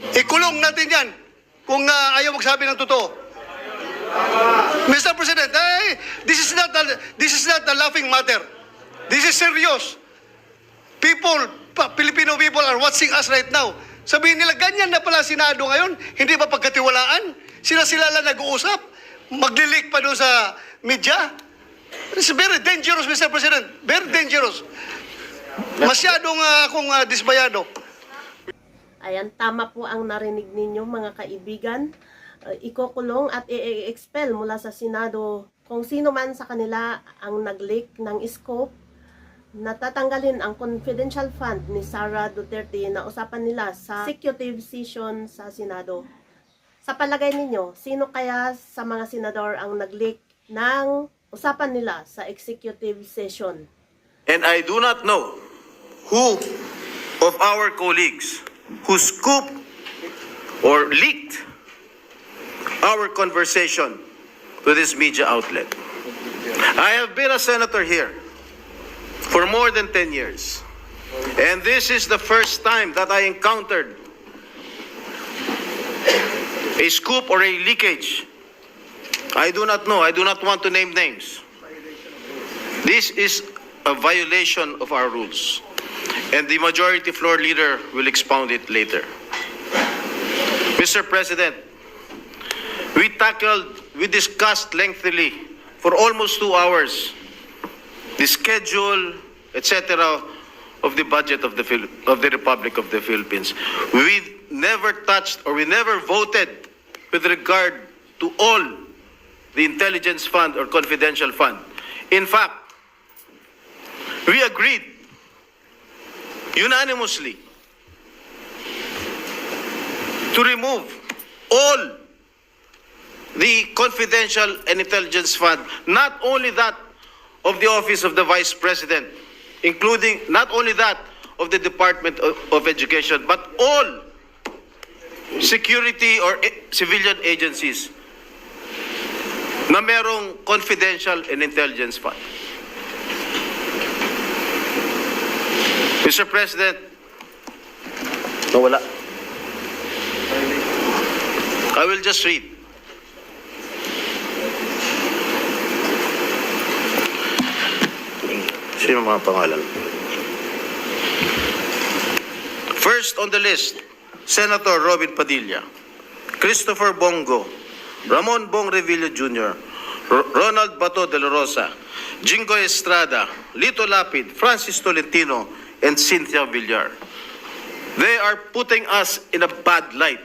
Ikulong natin yan kung ah, ayaw magsabi ng totoo. Mr. President, eh, this is not a, this is not a laughing matter. This is serious. People, Filipino people are watching us right now. Sabihin nila, ganyan na pala Senado ngayon, hindi ba pagkatiwalaan? Sila-sila lang nag-uusap, maglilik pa doon sa media. It's very dangerous, Mr. President. Very dangerous. Masyadong ah, akong ah, disbayado. Ayan, tama po ang narinig ninyo mga kaibigan. Uh, ikukulong at i-expel mula sa Senado kung sino man sa kanila ang nag-leak ng scope natatanggalin ang confidential fund ni Sara Duterte na usapan nila sa executive session sa Senado. Sa palagay ninyo, sino kaya sa mga senador ang nag-leak ng usapan nila sa executive session? And I do not know who of our colleagues who scooped or leaked our conversation to this media outlet. I have been a senator here for more than 10 years. And this is the first time that I encountered a scoop or a leakage. I do not know. I do not want to name names. This is a violation of our rules. And the majority floor leader will expound it later. Mr. President, we tackled, we discussed lengthily for almost two hours the schedule, etc., of the budget of the, Phil- of the Republic of the Philippines. We never touched or we never voted with regard to all the intelligence fund or confidential fund. In fact, we agreed unanimously to remove all the confidential and intelligence fund, not only that of the office of the vice president, including not only that of the Department of, Education, but all security or civilian agencies na merong confidential and intelligence fund. Mr. President, nawala. I will just read. Sino mga pangalan? First on the list, Senator Robin Padilla, Christopher Bongo, Ramon Bong Revilla Jr., R- Ronald Bato de la Rosa, Jingo Estrada, Lito Lapid, Francis Tolentino, and Cynthia Villar. They are putting us in a bad light.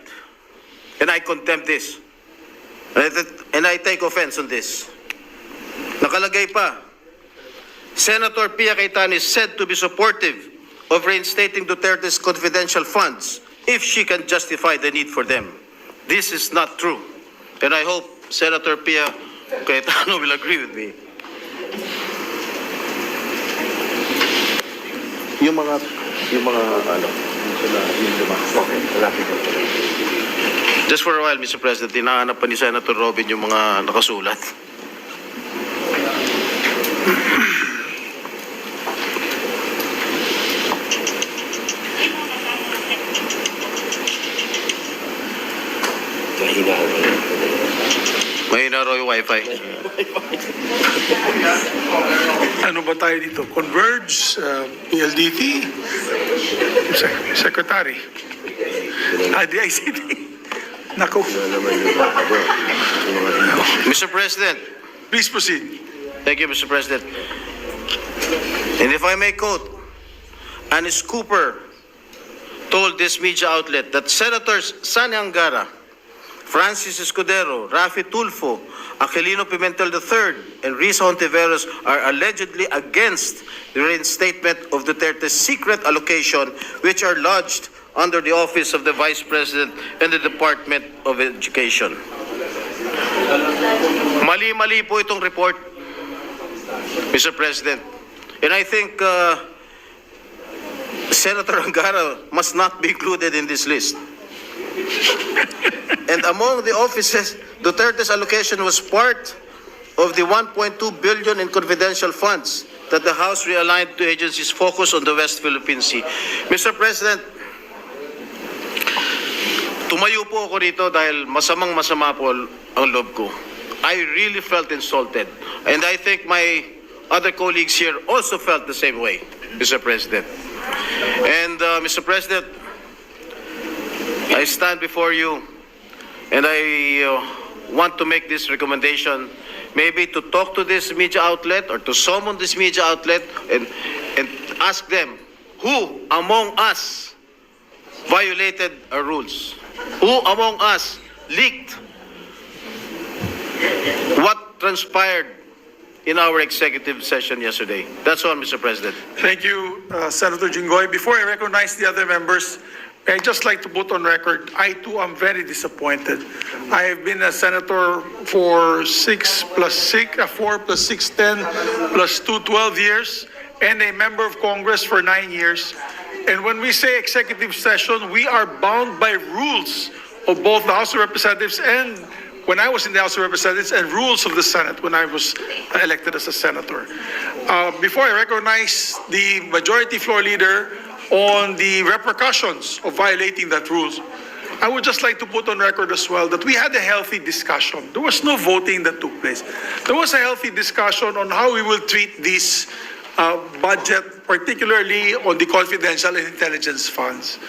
And I condemn this. And I, take offense on this. Nakalagay pa, Senator Pia Cayetano is said to be supportive of reinstating Duterte's confidential funds if she can justify the need for them. This is not true. And I hope Senator Pia Cayetano will agree with me. Yung mga, yung mga, ano, yung sila, yung lima. Okay, pala. Just for a while, Mr. President, hinahanap pa ni Senator Robin yung mga nakasulat. Mahina ako. Mahina raw yung wifi. ano ba tayo dito? Converge, uh, PLDT, Sec- Secretary, ah, DICT. Dito. Mr. President, please proceed. Thank you, Mr. President. And if I may quote, Anis Cooper told this media outlet that Senators Sani Angara, Francis Escudero, Rafi Tulfo, Aquilino Pimentel III, and Risa Hontiveros are allegedly against the reinstatement of Duterte's secret allocation, which are lodged under the office of the Vice President and the Department of Education. Mali-mali po itong report, Mr. President. And I think uh, Senator Angara must not be included in this list. and among the offices, Duterte's allocation was part of the 1.2 billion in confidential funds that the House realigned to agencies focused on the West Philippine Sea. Mr. President, tumayo po ako rito dahil masamang masama po ang loob ko. I really felt insulted. And I think my other colleagues here also felt the same way, Mr. President. And uh, Mr. President, I stand before you and I uh, want to make this recommendation, maybe to talk to this media outlet or to summon this media outlet and, and ask them, who among us violated our rules? Who among us leaked what transpired in our executive session yesterday? That's all, Mr. President. Thank you, uh, Senator Jinggoy. Before I recognize the other members, I'd just like to put on record, I too am very disappointed. I have been a senator for six plus six, uh, four plus six, ten plus two, 12 years, and a member of Congress for nine years. And when we say executive session, we are bound by rules of both the House of Representatives and when I was in the House of Representatives and rules of the Senate when I was elected as a senator. Uh, before I recognize the majority floor leader on the repercussions of violating that rules, I would just like to put on record as well that we had a healthy discussion. There was no voting that took place. There was a healthy discussion on how we will treat this uh, budget, particularly on the confidential and intelligence funds.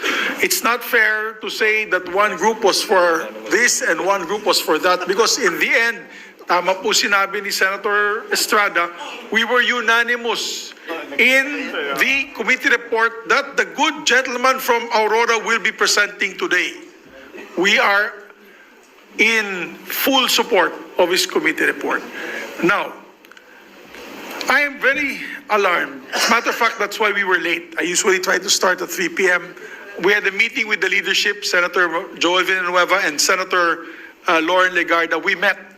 It's not fair to say that one group was for this and one group was for that because in the end, tama po sinabi ni Senator Estrada, we were unanimous in the committee report that the good gentleman from Aurora will be presenting today. We are in full support of his committee report. Now, I am very alarmed. As a matter of fact, that's why we were late. I usually try to start at 3 p.m. We had a meeting with the leadership, Senator Joel Villanueva and Senator uh, Lauren Legarda. We met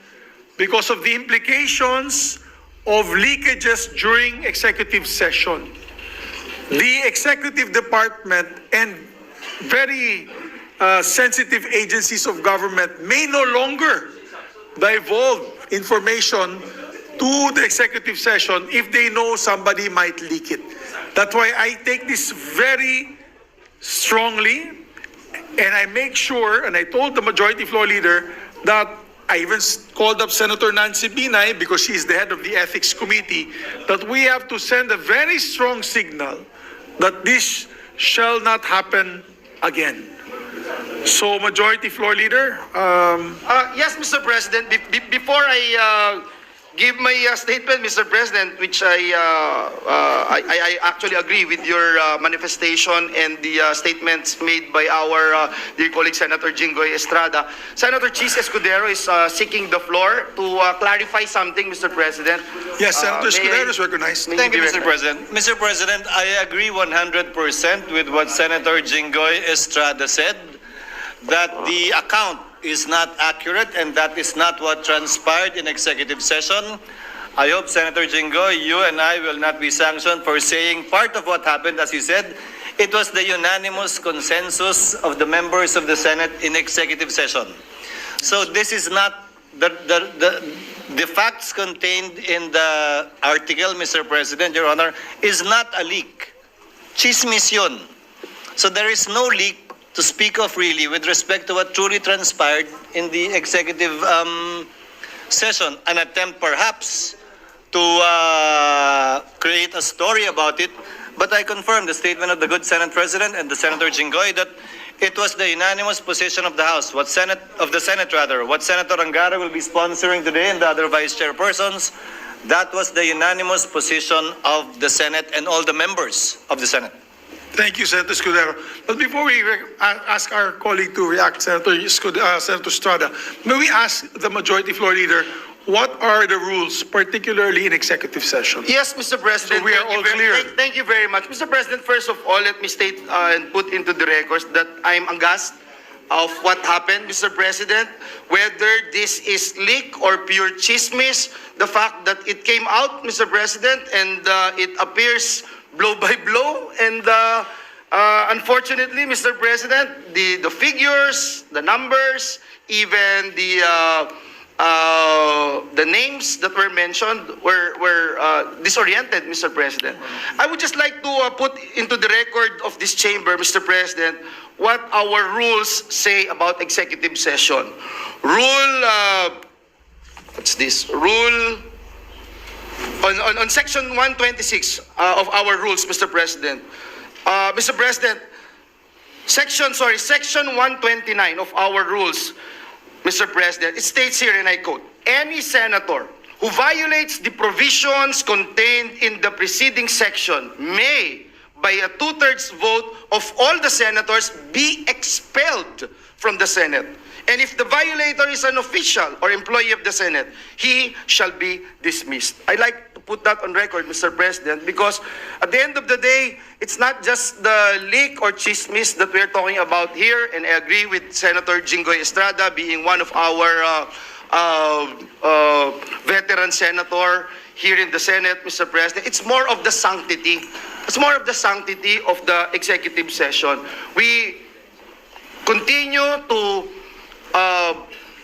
because of the implications of leakages during executive session. The executive department and very uh, sensitive agencies of government may no longer divulge information to the executive session if they know somebody might leak it. That's why I take this very strongly and I make sure, and I told the majority floor leader that I even called up Senator Nancy Binay because she's the head of the ethics committee, that we have to send a very strong signal that this shall not happen again. So, majority floor leader, um, Uh, yes, Mr. President, be- be- before I uh, give my uh, statement, Mr. President, which I, uh, uh, I, I actually agree with your uh, manifestation and the uh, statements made by our uh, dear colleague Senator Jingoy Estrada. Senator Chis Escudero is uh, seeking the floor to uh, clarify something, Mr. President. yes, Uh, Senator I- Escudero is recognized. Thank you, Mr. President. Mr. President, I agree 100% with what Senator Jinggoy Estrada said, that the account is not accurate and that is not what transpired in executive session. I hope, Senator Jinggoy, you and I will not be sanctioned for saying part of what happened, as you said, it was the unanimous consensus of the members of the Senate in executive session. So this is not, the, the, the, the facts contained in the article, Mr. President, Your Honor, is not a leak. Chismis yun. So there is no leak to speak of really with respect to what truly transpired in the executive um, session. An attempt perhaps to uh, create a story about it. But I confirm the statement of the good Senate President and the Senator Jinggoy that it was the unanimous position of the House, what Senate of the Senate rather, what Senator Angara will be sponsoring today and the other vice chairpersons. That was the unanimous position of the Senate and all the members of the Senate. Thank you, Senator Scudero. But before we re- ask our colleague to react, Senator Escud- uh, Senator Estrada, may we ask the majority floor leader, what are the rules, particularly in executive session? Yes, Mr. President. So we are all very- clear. Thank, thank you very much. Mr. President, first of all, let me state uh, and put into the records that I'm aghast of what happened, Mr. President. Whether this is leak or pure chismis, the fact that it came out, Mr. President, and uh, it appears blow by blow, and uh, uh, unfortunately, Mr. President, the, the figures, the numbers, even the uh, uh, the names that were mentioned were, were uh, disoriented, Mr. President. I would just like to uh, put into the record of this chamber, Mr. President, what our rules say about executive session. Rule, uh, what's this? Rule, on, on, on section 126 uh, of our rules, Mr. President. Uh, Mr. President, section, sorry, section 129 of our rules, Mr. President, it states here, and I quote, any senator who violates the provisions contained in the preceding section may, by a two-thirds vote of all the senators, be expelled from the Senate. And if the violator is an official or employee of the Senate, he shall be dismissed. I like put that on record, Mr. President, because at the end of the day, it's not just the leak or chismis that we're talking about here, and I agree with Senator Jingoy Estrada being one of our uh, uh, uh, veteran senator here in the Senate, Mr. President. It's more of the sanctity. It's more of the sanctity of the executive session. We continue to uh,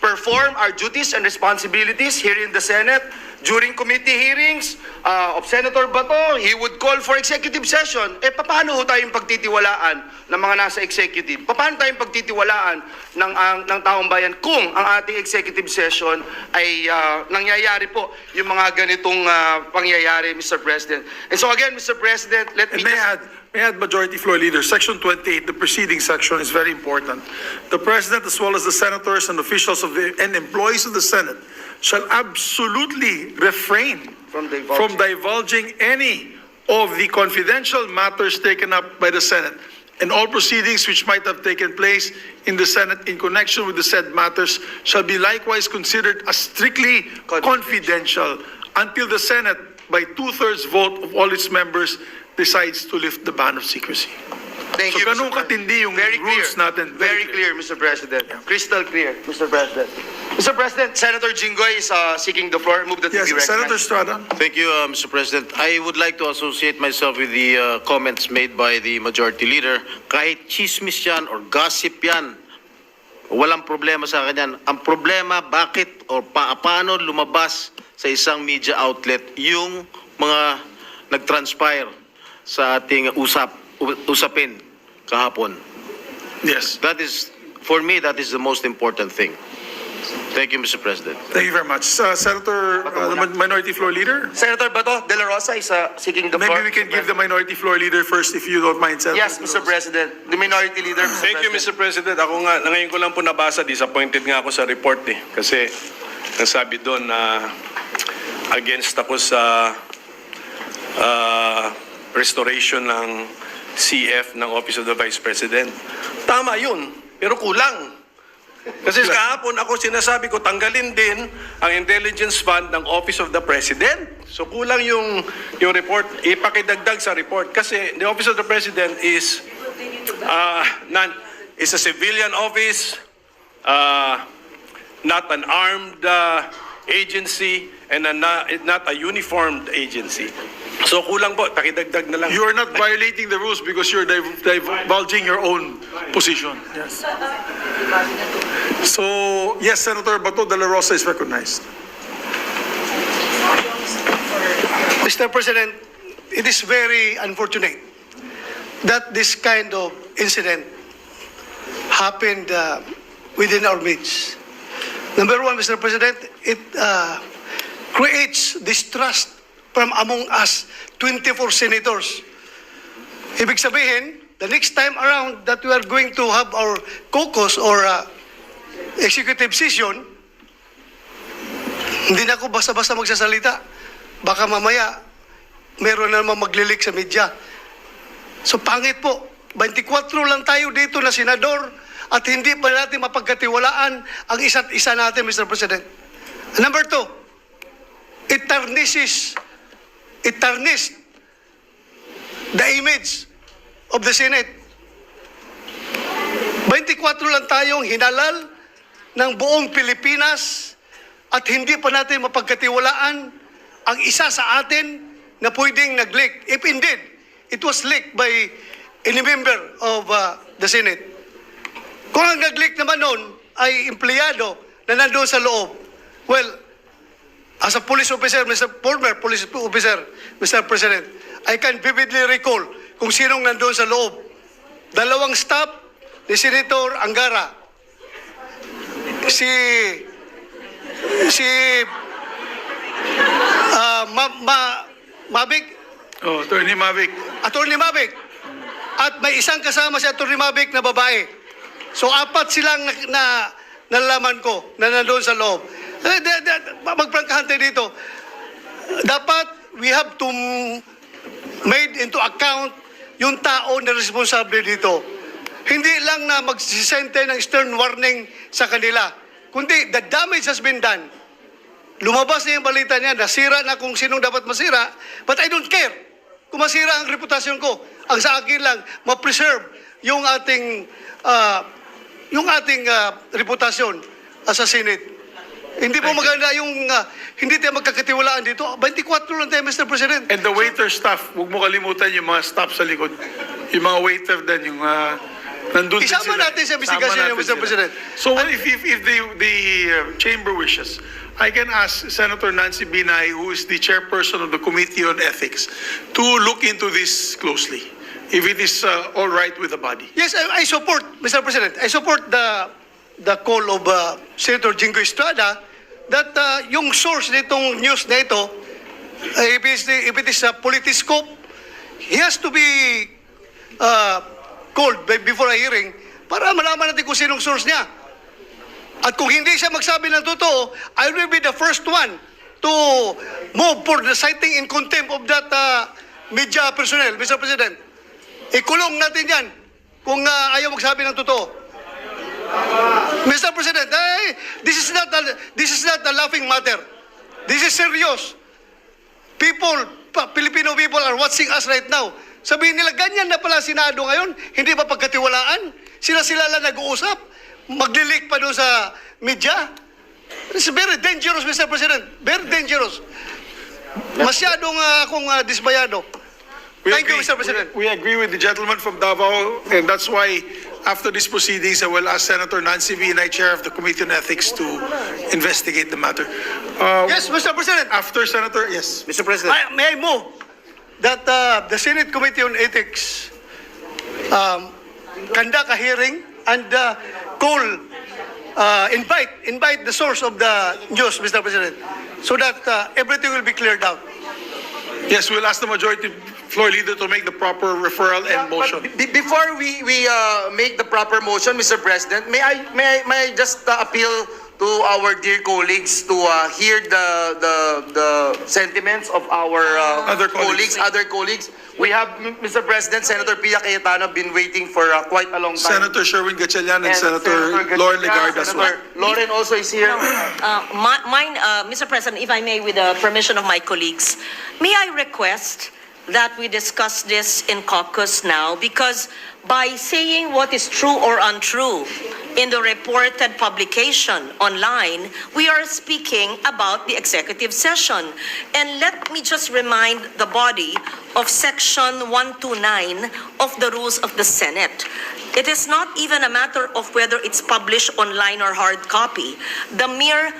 perform our duties and responsibilities here in the Senate. During committee hearings uh, of Senator Bato, he would call for executive session. Eh, paano ho tayong pagtitiwalaan ng mga nasa executive? Paano tayong pagtitiwalaan ng, ang, ng taong bayan kung ang ating executive session ay uh, nangyayari po yung mga ganitong uh, pangyayari, Mr. President. And so again, Mr. President, let me And may just... Add, may I add, Majority Floor Leader, Section 28, the preceding section is very important. The President, as well as the senators and officials of the, and employees of the Senate, shall absolutely refrain From divulging. from divulging any of the confidential matters taken up by the Senate and all proceedings which might have taken place in the Senate in connection with the said matters shall be likewise considered as strictly confidential until the Senate, by two-thirds vote of all its members, decides to lift the ban of secrecy. Thank So you, ganun Mr. President. katindi yung Very rules clear. natin. Very, clear, Mr. President. Crystal clear, Mr. President. Mr. President, Senator Jinggoy is uh, seeking the floor. Move that he Yes, be Senator. Estrada. Thank you, uh, Mr. President. I would like to associate myself with the uh, comments made by the Majority Leader. Kahit chismis yan or gossip yan, walang problema sa akin yan. Ang problema, bakit o pa, paano lumabas sa isang media outlet yung mga nag-transpire sa ating usap, usapin kahapon. Yes. That is, for me, that is the most important thing. Thank you, Mr. President. Thank you very much. Uh, Senator, uh, Minority Floor Leader? Senator Bato de la Rosa is uh, seeking the floor. Maybe we can give the Minority Floor Leader first if you don't mind, Senator. Yes, Mr. President. The minority leader, Mr. Thank you, President. Mr. President. Ako nga, na ngayon ko lang po nabasa, disappointed nga ako sa report eh. Kasi nasabi doon na against ako sa ah, restoration ng CF ng Office of the Vice President. Tama yun, pero kulang. Kasi kahapon ako sinasabi ko tanggalin din ang intelligence fund ng Office of the President. So kulang yung yung report, ipakidagdag sa report kasi the Office of the President is uh, non, is a civilian office, uh, not an armed uh, agency, and a, not a uniformed agency. So kulang po, pakidagdag na lang. You are not violating the rules because you're div- divulging your own position. Yes. So, yes, Senator Bato de la Rosa is recognized. Mr. President, it is very unfortunate that this kind of incident happened uh, within our midst. Number one, Mr. President, it uh, creates distrust from among us 24 senators. Ibig sabihin, the next time around that we are going to have our caucus or uh, executive session, hindi na ako basta-basta magsasalita. Baka mamaya, meron na naman maglilik sa media. So pangit po. 24 lang tayo dito na senador at hindi pa natin mapagkatiwalaan ang isa't isa natin, Mr. President. Number two, it tarnishes, it tarnished the image of the Senate. 24 lang tayong hinalal ng buong Pilipinas at hindi pa natin mapagkatiwalaan ang isa sa atin na pwedeng nag-leak. If indeed, it was leaked by any member of uh, the Senate. Kung ang nag-leak naman noon ay empleyado na nandoon sa loob, well, as a police officer, Mr. former police officer, Mr. President, I can vividly recall kung sinong nandoon sa loob. Dalawang staff ni Senator Angara, si si ah, ma, ma, Mavic, Oh, Attorney Mavic. Attorney Mavic, at may isang kasama si Attorney Mavic na babae. So apat silang na, na nalalaman ko na nandoon sa loob. Eh, magprangkahan tayo dito. Dapat we have to made into account yung tao na responsable dito. Hindi lang na magsisente ng stern warning sa kanila, kundi the damage has been done. Lumabas na yung balita niya, nasira na kung sinong dapat masira, but I don't care kung masira ang reputasyon ko. Ang sa akin lang, ma-preserve yung ating, ah, yung ating ah, reputasyon as a Senate. Hindi po maganda yung, ah, hindi tayo magkakatiwalaan dito. 24 lang tayo, Mr. President. And the waiter staff, huwag mo kalimutan yung mga staff sa likod. Yung mga waiter din, yung uh, nandun din Isama sila. natin sa Isama investigasyon natin niyo, Mr. sila. President. So if, if, if the, the uh, chamber wishes, I can ask Senator Nancy Binay, who is the chairperson of the Committee on Ethics, to look into this closely, if it is uh, all right with the body. Yes, I, I support, Mr. President, I support the the call of uh, Senator Jingo Estrada that uh, yung source nitong news na ito, uh, if, it if it is a politiscope, he has to be uh, called by, before a hearing para malaman natin kung sinong source niya. At kung hindi siya magsabi ng totoo, I will be the first one to move for the citing in contempt of that uh, media personnel, Mr. President. Ikulong natin yan kung uh, ayaw magsabi ng totoo. Mr. President, eh, this is not a, this is not a laughing matter. This is serious. People, pa- Filipino people are watching us right now. Sabihin nila, ganyan na pala Senado ngayon, hindi ba pagkatiwalaan? Sila-sila lang nag-uusap, maglilik pa doon sa media. It's very dangerous, Mr. President. Very dangerous. Masyadong uh, akong uh, disbayado. We Thank you, agree. Mr. President. We we agree with the gentleman from Davao, and that's why after these proceedings, I will ask Senator Nancy Binay, Chair of the Committee on Ethics, to investigate the matter. Uh, Yes, Mr. President. After Senator, yes. Mr. President. I, may I move that uh, the Senate Committee on Ethics um, conduct a hearing and uh, call, uh, invite, invite the source of the news, Mr. President, so that uh, everything will be cleared out. Yes, we'll ask the majority floor leader to make the proper referral and motion. But be- before we, we uh, make the proper motion, Mr. President, may I, may I, may I just uh, appeal to our dear colleagues to uh, hear the, the, the sentiments of our uh, Other colleagues. other colleagues. We have, M- Mr. President, Senator Pia Cayetano been waiting for uh, quite a long time. Senator Sherwin Gatchalian and And Senator Gatchalian, Lauren Legarda as well. Senator Lauren also is here. Uh, mi- Mine, uh, Mr. President, if I may, with the permission of my colleagues, may I request that we discuss this in caucus now? Because by saying what is true or untrue in the reported publication online, we are speaking about the executive session. And let me just remind the body of Section 129 of the Rules of the Senate. It is not even a matter of whether it's published online or hard copy. The mere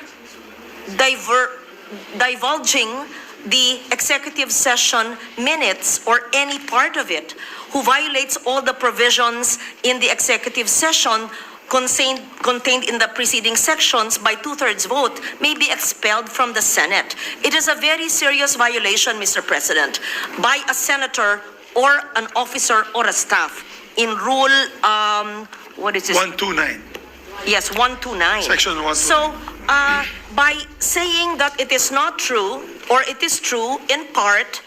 diver, divulging the executive session minutes or any part of it who violates all the provisions in the executive session contained, contained in the preceding sections by two-thirds vote may be expelled from the Senate. It is a very serious violation, Mr. President, by a senator or an officer or a staff in rule, um, what is this? 129. Yes, 129. Section 129. So, uh, by saying that it is not true, or it is true in part,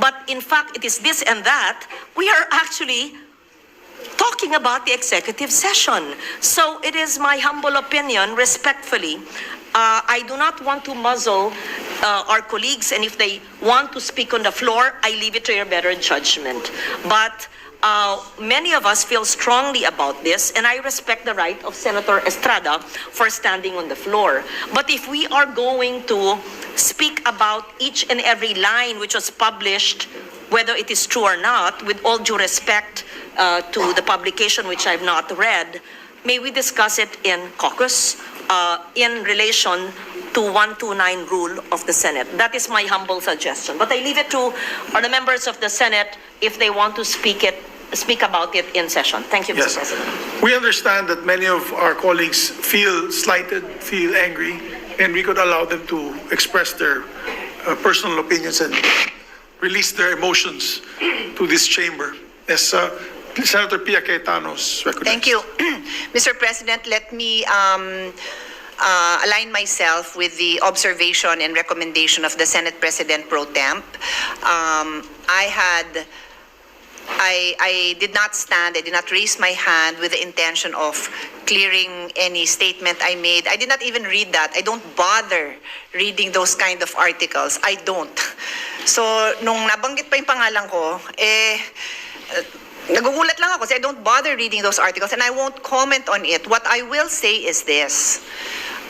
but in fact it is this and that, we are actually talking about the executive session. So it is my humble opinion, respectfully, uh, I do not want to muzzle uh, our colleagues, and if they want to speak on the floor, I leave it to your better judgment. But uh, many of us feel strongly about this, and I respect the right of Senator Estrada for standing on the floor. But if we are going to speak about each and every line which was published, whether it is true or not, with all due respect uh, to the publication which I've not read, may we discuss it in caucus uh, in relation to 129 rule of the Senate. That is my humble suggestion. But I leave it to the members of the Senate if they want to speak it speak about it in session. Thank you, Yes. President. We understand that many of our colleagues feel slighted, feel angry, and we could allow them to express their uh, personal opinions and release their emotions to this chamber. Yes, uh, Senator Pia Cayetano's recognized. Thank you. Mr. President, let me um, uh, align myself with the observation and recommendation of the Senate President Pro Temp. Um, I had, I, I did not stand, I did not raise my hand with the intention of clearing any statement I made. I did not even read that. I don't bother reading those kind of articles. I don't. So, nung nabanggit pa yung pangalan ko, eh, Nagugulat lang ako kasi I don't bother reading those articles and I won't comment on it. What I will say is this.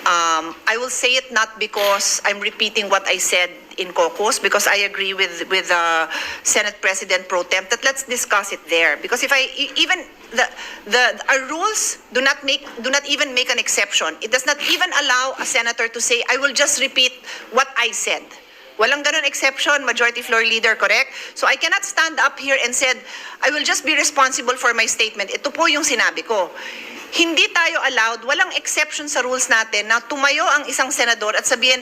Um, I will say it not because I'm repeating what I said in caucus, because I agree with with uh, Senate President Pro Tem that let's discuss it there. Because if I e- even the the our rules do not make do not even make an exception. It does not even allow a senator to say I will just repeat what I said. Walang ganun exception, Majority Floor Leader, correct? So I cannot stand up here and said, I will just be responsible for my statement. Ito po yung sinabi ko. Hindi tayo allowed, walang exception sa rules natin na tumayo ang isang senador at sabihin,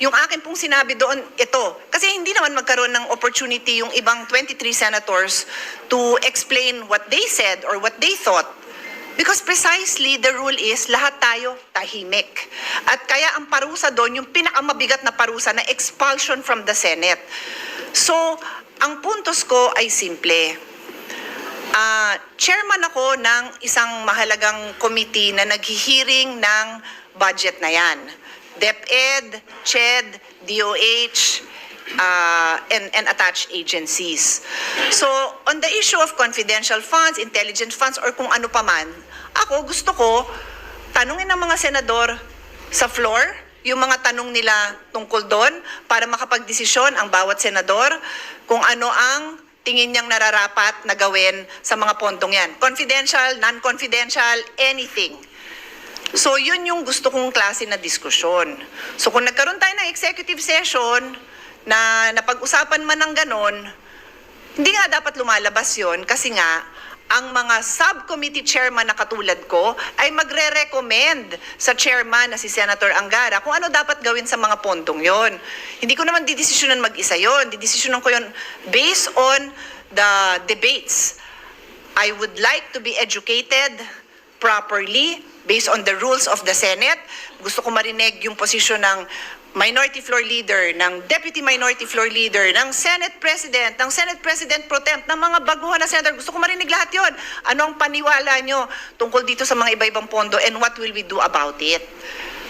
yung akin pong sinabi doon, ito. Kasi hindi naman magkaroon ng opportunity yung ibang 23 senators to explain what they said or what they thought. Because precisely the rule is lahat tayo tahimik. At kaya ang parusa doon, yung pinakamabigat na parusa na expulsion from the Senate. So, ang puntos ko ay simple. Ah, chairman ako ng isang mahalagang committee na naghihiring ng budget na yan. DepEd, CHED, DOH, uh, and, and attached agencies. So, on the issue of confidential funds, intelligence funds, or kung ano pa man, ako gusto ko, tanungin ng mga senador sa floor, yung mga tanong nila tungkol doon para makapagdesisyon ang bawat senador kung ano ang tingin niyang nararapat na gawin sa mga pondong yan. Confidential, non-confidential, anything. So, yun yung gusto kong klase na diskusyon. So, kung nagkaroon tayo ng executive session na napag-usapan man ng ganon, hindi nga dapat lumalabas yon kasi nga, ang mga subcommittee chairman na katulad ko ay magre-recommend sa chairman na si Senator Angara kung ano dapat gawin sa mga pondong yon. Hindi ko naman didesisyonan mag-isa yon. Didesisyonan ko yon based on the debates. I would like to be educated properly based on the rules of the Senate. Gusto ko marinig yung posisyon ng Minority Floor Leader, ng Deputy Minority Floor Leader, ng Senate President, ng Senate President Pro Temp, ng mga baguhan na Senator. Gusto ko marinig lahat yon. Ano ang paniwala nyo tungkol dito sa mga iba-ibang pondo and what will we do about it?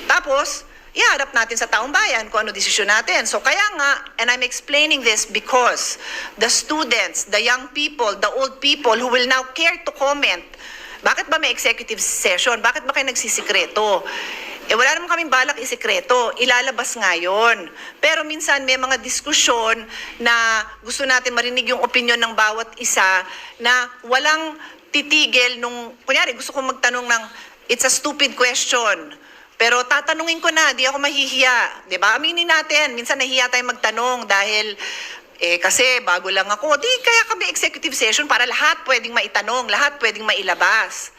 Tapos, iharap natin sa taong bayan kung ano desisyon natin. So kaya nga, and I'm explaining this because the students, the young people, the old people who will now care to comment, bakit ba may executive session? Bakit ba kayo nagsisikreto? Eh wala naman kaming balak isikreto, ilalabas nga yun. Pero minsan may mga diskusyon na gusto natin marinig yung opinion ng bawat isa na walang titigil nung, kunyari gusto kong magtanong ng, it's a stupid question. Pero tatanungin ko na, di ako mahihiya. Di ba? Aminin natin, minsan nahihiya tayo magtanong dahil eh kasi bago lang ako. Di kaya kami executive session para lahat pwedeng maitanong, lahat pwedeng mailabas.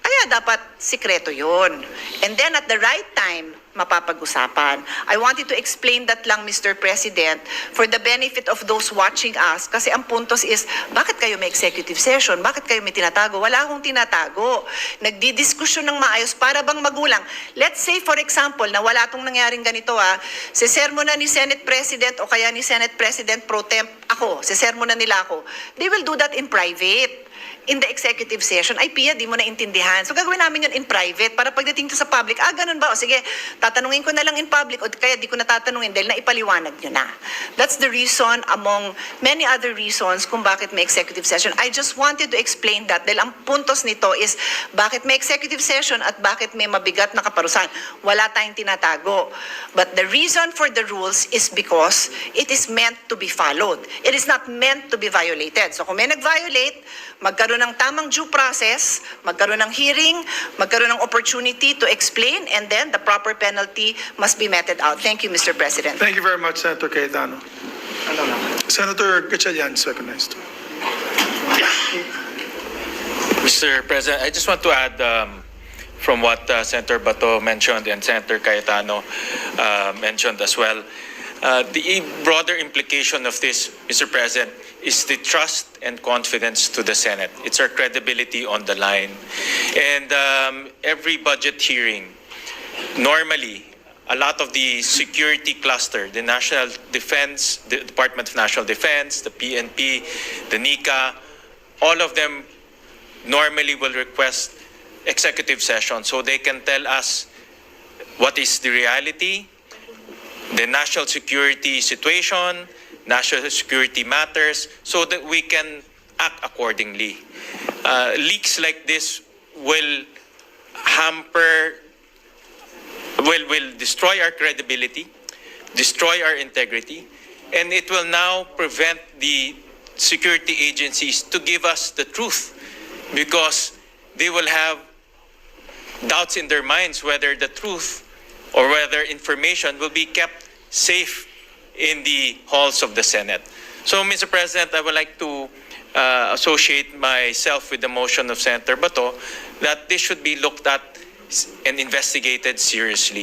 Kaya dapat sikreto yun. And then at the right time, mapapag-usapan. I wanted to explain that lang, Mr. President, for the benefit of those watching us. Kasi ang puntos is, bakit kayo may executive session? Bakit kayo may tinatago? Wala akong tinatago. Nagdidiskusyon ng maayos para bang magulang. Let's say, for example, na wala tong nangyaring ganito ha, si sermo na ni Senate President o kaya ni Senate President Pro Temp ako, si sermo na nila ako. They will do that in private in the executive session, ay Pia, di mo naintindihan. So gagawin namin yun in private para pagdating sa public, ah, ganun ba? O sige, tatanungin ko na lang in public o kaya di ko na tatanungin dahil naipaliwanag nyo na. That's the reason among many other reasons kung bakit may executive session. I just wanted to explain that dahil ang puntos nito is bakit may executive session at bakit may mabigat na kaparusahan. Wala tayong tinatago. But the reason for the rules is because it is meant to be followed. It is not meant to be violated. So kung may nag-violate, magkaroon ng tamang due process, magkaroon ng hearing, magkaroon ng opportunity to explain, and then the proper penalty must be meted out. Thank you, Mr. President. Thank you very much, Senator Cayetano. Senator Gatchalian is recognized. Mr. President, I just want to add um, from what uh, Senator Bato mentioned and Senator Cayetano uh, mentioned as well. Uh, the broader implication of this, Mr. President, is the trust and confidence to the Senate. It's our credibility on the line. And um, every budget hearing, normally, a lot of the security cluster, the National Defense, the Department of National Defense, the PNP, the NICA, all of them normally will request executive session so they can tell us what is the reality, the national security situation, national security matters, so that we can act accordingly. Uh, leaks like this will hamper, will, will destroy our credibility, destroy our integrity, and it will now prevent the security agencies to give us the truth because they will have doubts in their minds whether the truth or whether information will be kept safe in the halls of the Senate. So, Mr. President, I would like to uh, associate myself with the motion of Senator Bato that this should be looked at and investigated seriously.